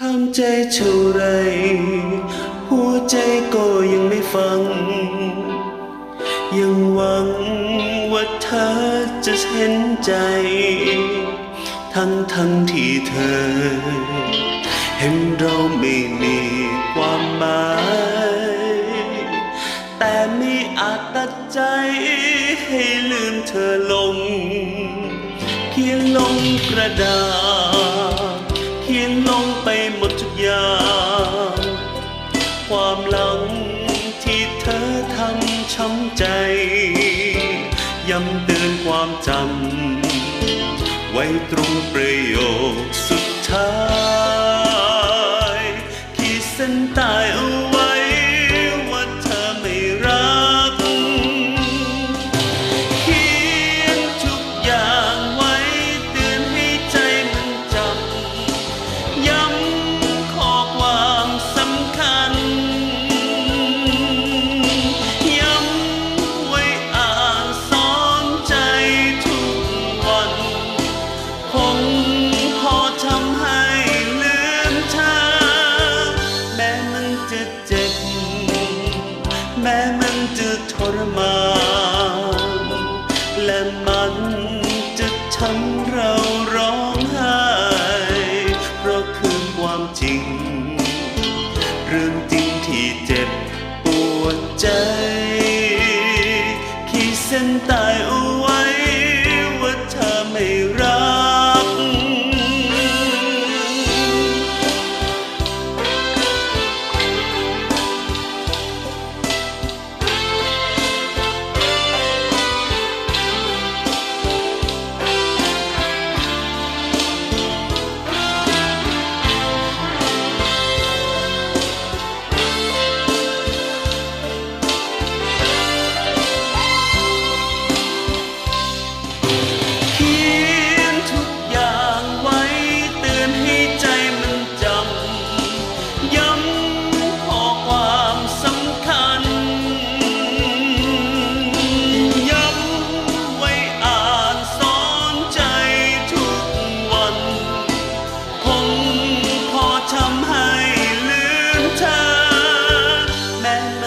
ห้ามใจเท่าไร หัวใจก็ยังไม่ฟัง ยังหวังว่าเธอจะเห็นใจ ทั้งทั้งที่เธอ เห็นเราไม่มีความหมาย แต่ไม่อาจตัดใจให้ลืมเธอลง เขียนลงกระดาษ เขียงลงไปหมดทุกอย่าง ความหลังที่เธอทำช้ำใจ ย้ำเตือนความจำ ไว้ตรงประโยคสุดท้าย ขีดเส้นใต้เอาไว้ว่า ทั้งเราร้องไห้เพราะคือความจริง เรื่องจริงที่เจ็บปวดใจ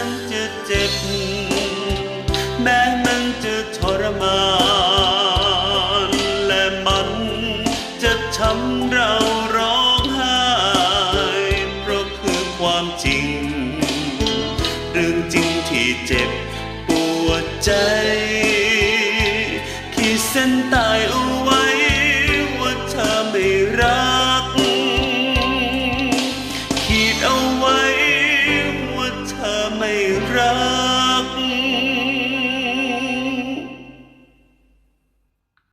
ม้มันจะเจ็บ แม้มันจะทรมาน และมันจะทำเราร้องไห้ เพราะคือความจริง เรื่องจริงที่เจ็บปวดใจ ไม่รัก